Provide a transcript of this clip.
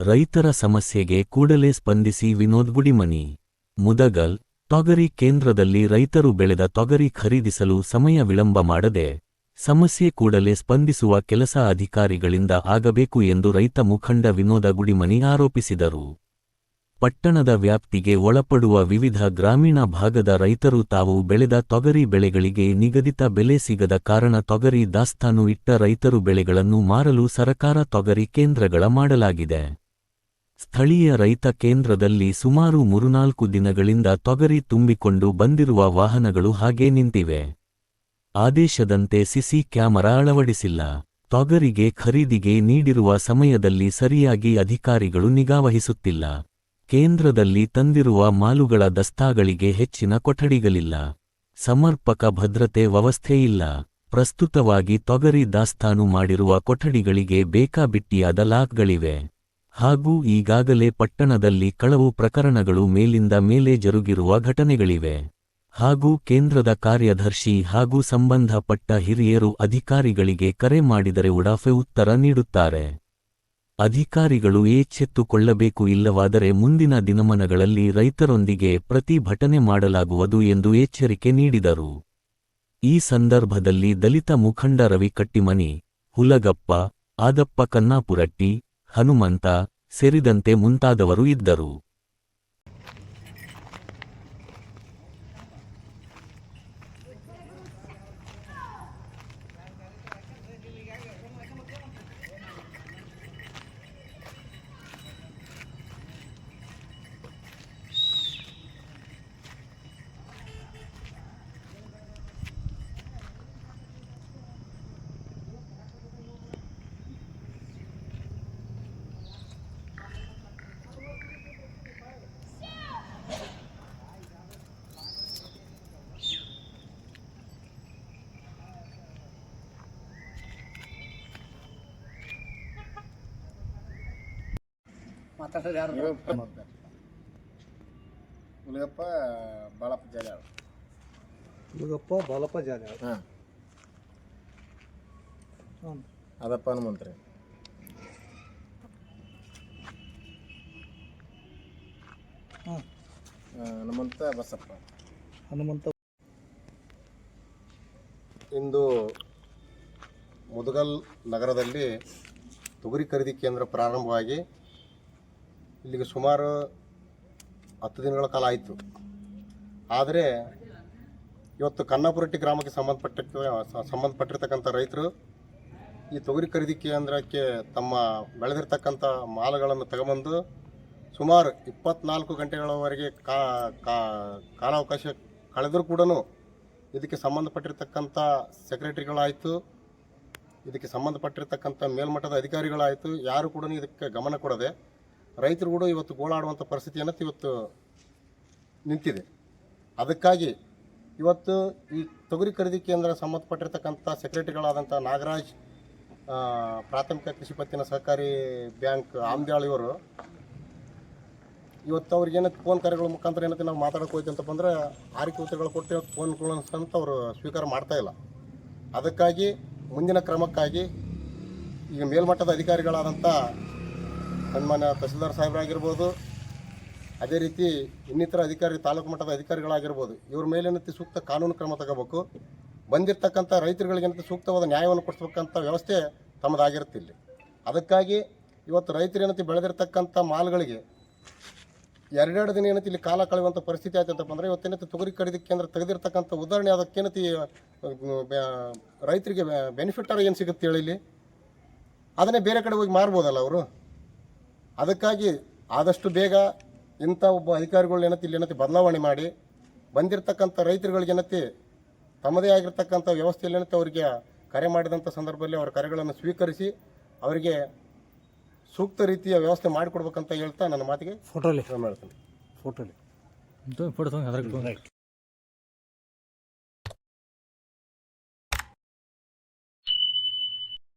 ರೈತರ ಸಮಸ್ಯೆಗೆ ಕೂಡಲೇ ಸ್ಪಂದಿಸಿ ವಿನೋದ್ ಗುಡಿಮನಿ. ಮುದಗಲ್, ತೊಗರಿ ಕೇಂದ್ರದಲ್ಲಿ ರೈತರು ಬೆಳೆದ ತೊಗರಿ ಖರೀದಿಸಲು ಸಮಯ ವಿಳಂಬ ಮಾಡದೆ, ಸಮಸ್ಯೆ ಕೂಡಲೇ ಸ್ಪಂದಿಸುವ ಕೆಲಸ ಅಧಿಕಾರಿಗಳಿಂದ ಆಗಬೇಕು ಎಂದು ರೈತ ಮುಖಂಡ ವಿನೋದ ಗುಡಿಮನಿ ಆರೋಪಿಸಿದರು. ಪಟ್ಟಣದ ವ್ಯಾಪ್ತಿಗೆ ಒಳಪಡುವ ವಿವಿಧ ಗ್ರಾಮೀಣ ಭಾಗದ ರೈತರು ತಾವು ಬೆಳೆದ ತೊಗರಿ ಬೆಳೆಗಳಿಗೆ ನಿಗದಿತ ಬೆಲೆ ಸಿಗದ ಕಾರಣ ತೊಗರಿ ದಾಸ್ತಾನು ಇಟ್ಟ ರೈತರು ಬೆಳೆಗಳನ್ನು ಮಾರಲು ಸರಕಾರ ತೊಗರಿ ಕೇಂದ್ರಗಳ ಮಾಡಲಾಗಿದೆ. ಸ್ಥಳೀಯ ರೈತ ಕೇಂದ್ರದಲ್ಲಿ ಸುಮಾರು ಮೂರುನಾಲ್ಕು ದಿನಗಳಿಂದ ತೊಗರಿ ತುಂಬಿಕೊಂಡು ಬಂದಿರುವ ವಾಹನಗಳು ಹಾಗೇ ನಿಂತಿವೆ. ಆದೇಶದಂತೆ ಸಿಸಿ ಕ್ಯಾಮರಾ ಅಳವಡಿಸಿಲ್ಲ. ತೊಗರಿಗೆ ಖರೀದಿಗೆ ನೀಡಿರುವ ಸಮಯದಲ್ಲಿ ಸರಿಯಾಗಿ ಅಧಿಕಾರಿಗಳು ನಿಗಾವಹಿಸುತ್ತಿಲ್ಲ ಕೇಂದ್ರದಲ್ಲಿ ತಂದಿರುವ ಮಾಲುಗಳ ದಸ್ತಾಗಳಿಗೆ ಹೆಚ್ಚಿನ ಕೊಠಡಿಗಳಿಲ್ಲ. ಸಮರ್ಪಕ ಭದ್ರತೆ ವ್ಯವಸ್ಥೆಯಿಲ್ಲ ಪ್ರಸ್ತುತವಾಗಿ ತೊಗರಿ ದಾಸ್ತಾನು ಮಾಡಿರುವ ಕೊಠಡಿಗಳಿಗೆ ಬೇಕಾಬಿಟ್ಟಿಯಾದ ಲಾಕ್ಗಳಿವೆ. ಹಾಗೂ ಈಗಾಗಲೇ ಪಟ್ಟಣದಲ್ಲಿ ಕಳವು ಪ್ರಕರಣಗಳು ಮೇಲಿಂದ ಮೇಲೆ ಜರುಗಿರುವ ಘಟನೆಗಳಿವೆ. ಹಾಗೂ ಕೇಂದ್ರದ ಕಾರ್ಯದರ್ಶಿ ಹಾಗೂ ಸಂಬಂಧಪಟ್ಟ ಹಿರಿಯರು ಅಧಿಕಾರಿಗಳಿಗೆ ಕರೆ ಮಾಡಿದರೆ ಉಡಾಫೆ ಉತ್ತರ ನೀಡುತ್ತಾರೆ. ಅಧಿಕಾರಿಗಳು ಎಚ್ಚೆತ್ತುಕೊಳ್ಳಬೇಕು ಇಲ್ಲವಾದರೆ ಮುಂದಿನ ದಿನಮನಗಳಲ್ಲಿ ರೈತರೊಂದಿಗೆ ಪ್ರತಿಭಟನೆ ಮಾಡಲಾಗುವುದು ಎಂದು ಎಚ್ಚರಿಕೆ ನೀಡಿದರು. ಈ ಸಂದರ್ಭದಲ್ಲಿ ದಲಿತ ಮುಖಂಡ ರವಿ ಕಟ್ಟಿಮನಿ ಹುಲಗಪ್ಪ, ಆದಪ್ಪ ಕನ್ನಾಪುರಟ್ಟಿ ಹನುಮಂತ ಸೇರಿದಂತೆ ಮುಂತಾದವರು ಇದ್ದರು. ಮಾತಾಡೋದು ಯಾರು? ಉಲಿಯಪ್ಪ ಬಾಳಪ್ಪ ಜಾಲಿ ಹುಡುಗಪ್ಪ ಬಾಲಪ್ಪ ಜಾಲಿ ಹಾಂ. ಹ್ಞೂ ಅದಪ್ಪ ಹನುಮಂತ್ರಿ. ಹ್ಞೂ ಹನುಮಂತ ಬಸಪ್ಪ. ಹನುಮಂತ. ಇಂದು ಮುದಗಲ್ ನಗರದಲ್ಲಿ ತೊಗರಿ ಖರೀದಿ ಕೇಂದ್ರ ಪ್ರಾರಂಭವಾಗಿ ಇಲ್ಲಿಗೆ ಸುಮಾರು ಹತ್ತು ದಿನಗಳ ಕಾಲ ಆಯಿತು. ಆದರೆ ಇವತ್ತು ಕನ್ನಾಪುರಟ್ಟಿ ಗ್ರಾಮಕ್ಕೆ ಸಂಬಂಧಪಟ್ಟ ಸಂಬಂಧಪಟ್ಟಿರ್ತಕ್ಕಂಥ ರೈತರು ಈ ತೊಗರಿ ಖರೀದಿ ಕೇಂದ್ರಕ್ಕೆ ತಮ್ಮ ಬೆಳೆದಿರ್ತಕ್ಕಂಥ ಮಾಲುಗಳನ್ನು ತಗೊಂಬಂದು ಸುಮಾರು ಇಪ್ಪತ್ನಾಲ್ಕು ಗಂಟೆಗಳವರೆಗೆ ಕಾಲಾವಕಾಶ ಕಳೆದರೂ ಕೂಡ ಇದಕ್ಕೆ ಸಂಬಂಧಪಟ್ಟಿರ್ತಕ್ಕಂಥ ಸೆಕ್ರೆಟರಿಗಳಾಯಿತು, ಇದಕ್ಕೆ ಸಂಬಂಧಪಟ್ಟಿರ್ತಕ್ಕಂಥ ಮೇಲ್ಮಟ್ಟದ ಅಧಿಕಾರಿಗಳಾಯಿತು, ಯಾರು ಕೂಡ ಇದಕ್ಕೆ ಗಮನ ಕೊಡದೆ ರೈತರು ಕೂಡ ಇವತ್ತು ಗೋಳಾಡುವಂಥ ಏನಂತ ಇವತ್ತು ನಿಂತಿದೆ. ಅದಕ್ಕಾಗಿ ಇವತ್ತು ಈ ತೊಗರಿ ಖರೀದಿ ಕೇಂದ್ರ ಸಂಬಂಧಪಟ್ಟಿರ್ತಕ್ಕಂಥ ಸೆಕ್ರೆಟರಿಗಳಾದಂಥ ನಾಗರಾಜ್ ಪ್ರಾಥಮಿಕ ಕೃಷಿ ಪತ್ತಿನ ಸಹಕಾರಿ ಬ್ಯಾಂಕ್ ಆಮ್ದ್ಯಾಳ್ ಇವರು ಇವತ್ತು ಅವ್ರಿಗೆ ಏನಕ್ಕೆ ಫೋನ್ ಕರೆಗಳ ಮುಖಾಂತರ ಏನಂತ ನಾವು ಮಾತಾಡೋಕೆ ಹೋಯ್ತು ಅಂತಪ್ಪ ಅಂದ್ರೆ ಆರಿಕೆ ಉತ್ತರಗಳು ಕೊಟ್ಟು ಇವತ್ತು ಫೋನ್ಗಳು ಅಂತ ಅವರು ಸ್ವೀಕಾರ ಮಾಡ್ತಾ ಇಲ್ಲ. ಅದಕ್ಕಾಗಿ ಮುಂದಿನ ಕ್ರಮಕ್ಕಾಗಿ ಈಗ ಮೇಲ್ಮಟ್ಟದ ಅಧಿಕಾರಿಗಳಾದಂಥ ಸನ್ಮಾನ್ಯ ತಹಸೀಲ್ದಾರ್ ಸಾಹೇಬರಾಗಿರ್ಬೋದು, ಅದೇ ರೀತಿ ಇನ್ನಿತರ ಅಧಿಕಾರಿ, ತಾಲೂಕು ಮಟ್ಟದ ಅಧಿಕಾರಿಗಳಾಗಿರ್ಬೋದು, ಇವ್ರ ಮೇಲೇನಂತೆ ಸೂಕ್ತ ಕಾನೂನು ಕ್ರಮ ತಗೋಬೇಕು, ಬಂದಿರತಕ್ಕಂಥ ರೈತರುಗಳಿಗೇನಂತೆ ಸೂಕ್ತವಾದ ನ್ಯಾಯವನ್ನು ಕೊಡಿಸ್ಬೇಕಂಥ ವ್ಯವಸ್ಥೆ ತಮ್ಮದಾಗಿರುತ್ತೆ ಇಲ್ಲಿ. ಅದಕ್ಕಾಗಿ ಇವತ್ತು ರೈತರೇನಂತೆ ಬೆಳೆದಿರ್ತಕ್ಕಂಥ ಮಾಲ್ಗಳಿಗೆ ಎರಡೆರಡು ದಿನ ಏನಂತ ಇಲ್ಲಿ ಕಾಲ ಕಳೆಯುವಂಥ ಪರಿಸ್ಥಿತಿ ಆಯ್ತಂತಪ್ಪ ಅಂದರೆ ಇವತ್ತೇನಂತ ತೊಗರಿ ಖರೀದಿ ಕೇಂದ್ರ ತೆಗೆದಿರ್ತಕ್ಕಂಥ ಉದಾಹರಣೆ ಅದಕ್ಕೇನತಿ ರೈತರಿಗೆ ಬೆನಿಫಿಟ್ ಏನು ಸಿಗುತ್ತೆ ಹೇಳಿ ಇಲ್ಲಿ. ಅದನ್ನೇ ಬೇರೆ ಕಡೆ ಹೋಗಿ ಮಾರ್ಬೋದಲ್ಲ ಅವರು? ಅದಕ್ಕಾಗಿ ಆದಷ್ಟು ಬೇಗ ಇಂಥ ಒಬ್ಬ ಅಧಿಕಾರಿಗಳು ಏನತಿ ಇಲ್ಲಿ ಏನತಿ ಬದಲಾವಣೆ ಮಾಡಿ ಬಂದಿರತಕ್ಕಂಥ ರೈತರುಗಳಿಗೆ ಏನತಿ ತಮ್ಮದೇ ಆಗಿರ್ತಕ್ಕಂಥ ವ್ಯವಸ್ಥೆಯಲ್ಲಿ ಏನತಿ ಅವರಿಗೆ ಕರೆ ಮಾಡಿದಂಥ ಸಂದರ್ಭದಲ್ಲಿ ಅವರ ಕರೆಗಳನ್ನು ಸ್ವೀಕರಿಸಿ ಅವರಿಗೆ ಸೂಕ್ತ ರೀತಿಯ ವ್ಯವಸ್ಥೆ ಮಾಡಿಕೊಡ್ಬೇಕಂತ ಹೇಳ್ತಾ ನನ್ನ ಮಾತಿಗೆ ಫೋಟೋಲಿ ಮಾಡ್ತೀನಿ ಹೇಳ್ತೀನಿ. ಫೋಟೋಲಿ ಫೋಟೋ